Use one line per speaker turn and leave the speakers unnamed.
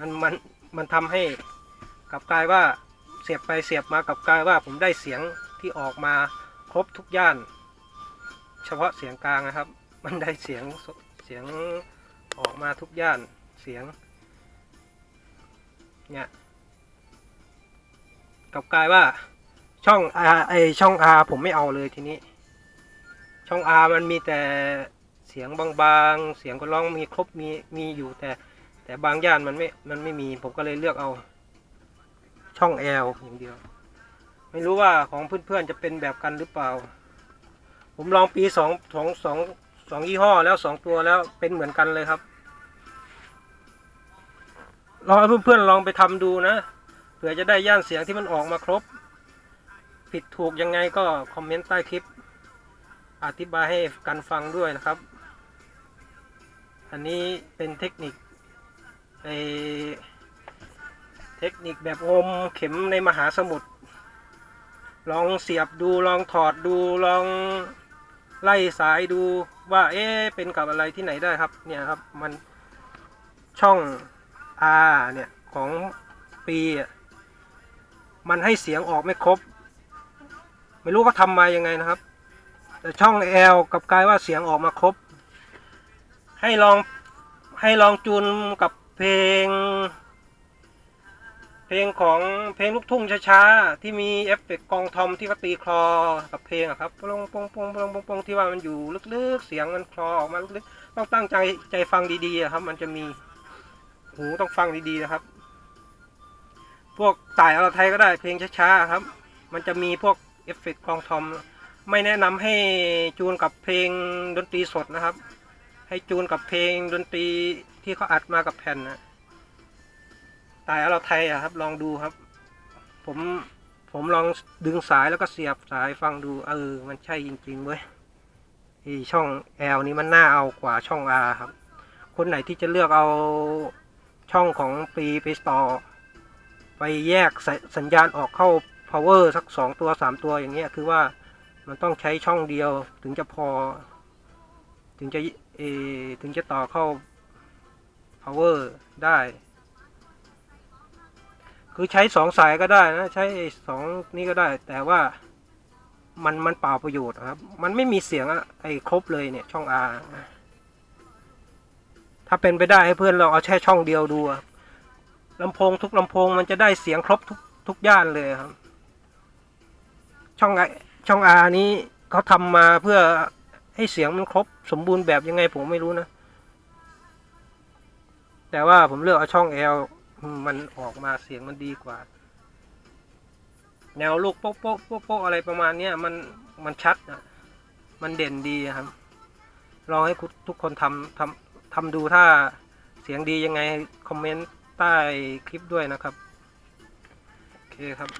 มันมันมันทำให้กลับกลายว่าเสียบไปเสียบมากลับกลายว่าผมได้เสียงที่ออกมาครบทุกย่าน เฉพาะเสียงกลางนะครับ มันได้เสียงเสียงออกมาทุกย่านเสียงเนี่ยกลับกลายว่าช่อง R ไอช่อง R ผมไม่เอาเลยทีนี้ ช่อง R มันมีแต่เสียงบางๆ เสียงก็ร้องมีครบมีมีอยู่แต่ แต่บางย่านมันไม่ มันไม่มี ผมก็เลยเลือกเอา ช่อง L อลอย่างเดียว ไม่รู้ว่าของเพื่อนๆจะเป็นแบบกันหรือเปล่า ผมลองปีสองสองสองสองยี่ห้อแล้วสองตัวแล้วเป็นเหมือนกันเลยครับลองเพื่อนๆลองไปทำดูนะเผื่อจะได้ย่านเสียงที่มันออกมาครบ ผิดถูกยังไงก็คอมเมนต์ใต้คลิป อธิบายให้กันฟังด้วยนะครับ อันนี้เป็นเทคนิค ไอเทคนิคแบบงมเข็มในมหาสมุทรลองเสียบดูลองถอดดูลองไล่สายดูว่าเอ๊ะเป็นกับอะไรที่ไหนได้ครับเนี่ยครับมันช่อง R เนี่ยของปีมันให้เสียงออกไม่ครบ ไม่รู้เขาทำมายังไงนะครับ แต่ช่อง L กับกลายว่าเสียงออกมาครบ ให้ลองให้ลองจูนกับ เพลง เพลงของเพลงลูกทุ่งช้าๆที่มีเอฟเฟกต์กองทอมที่เขาตีคลอกับเพลงอะครับปงปงปงปงปงปงที่ว่ามันอยู่ลึกๆเสียงมันคลอออกมาลึกๆต้องตั้งใจใจฟังดีๆอะครับ มันจะมีหูต้องฟังดีๆนะครับ พวกต่ายอรไทยก็ได้เพลงช้าๆครับ มันจะมีพวกเอฟเฟกต์กองทอมไม่แนะนำให้จูนกับเพลงดนตรีสดนะครับ ให้จูนกับเพลงดนตรี ที่เขาอัดมากับแผ่นนะตายเราไทยอะครับ ลองดูครับ ผมผมลองดึงสายแล้วก็เสียบสายฟังดู เออ มันใช่จริงๆเว้ยไอช่อง L นี้มันน่าเอากว่าช่อง R ครับ คนไหนที่จะเลือกเอาช่องของปีไปต่อ ไปแยกสสัญญาณออกเข้า power สักสองตัวสามตัวอย่างเงี้ย คือว่ามันต้องใช้ช่องเดียวถึงจะพอ ถึงจะเอถึงจะต่อเข้า power ได้ คือใช้สองสายก็ได้นะ ใช้สองนี้ก็ได้ แต่ว่ามันมันเปล่าประโยชน์ครับ มันไม่มีเสียงอะไอ้ครบเลยเนี่ยช่อง R ถ้าเป็นไปได้ให้เพื่อนเราเอาแค่ช่องเดียวดูลำโพงทุกลำโพงมันจะได้เสียงครบทุกทุกย่านเลยครับ ช่องไอช่อง R นี้เขาทำมาเพื่อให้เสียงมันครบสมบูรณ์แบบยังไงผมไม่รู้นะ แต่ว่าผมเลือกเอาช่อง L อืมมันออกมาเสียงมันดีกว่า แนวลูกโป๊ะโป๊ะโป๊ะโป๊ะอะไรประมาณเนี้ยมันมันชัดอะมันเด่นดีครับ ลองให้คุทุกคนทำทำทำดูถ้าเสียงดียังไง คอมเมนต์ใต้คลิปด้วยนะครับ โอเคครับ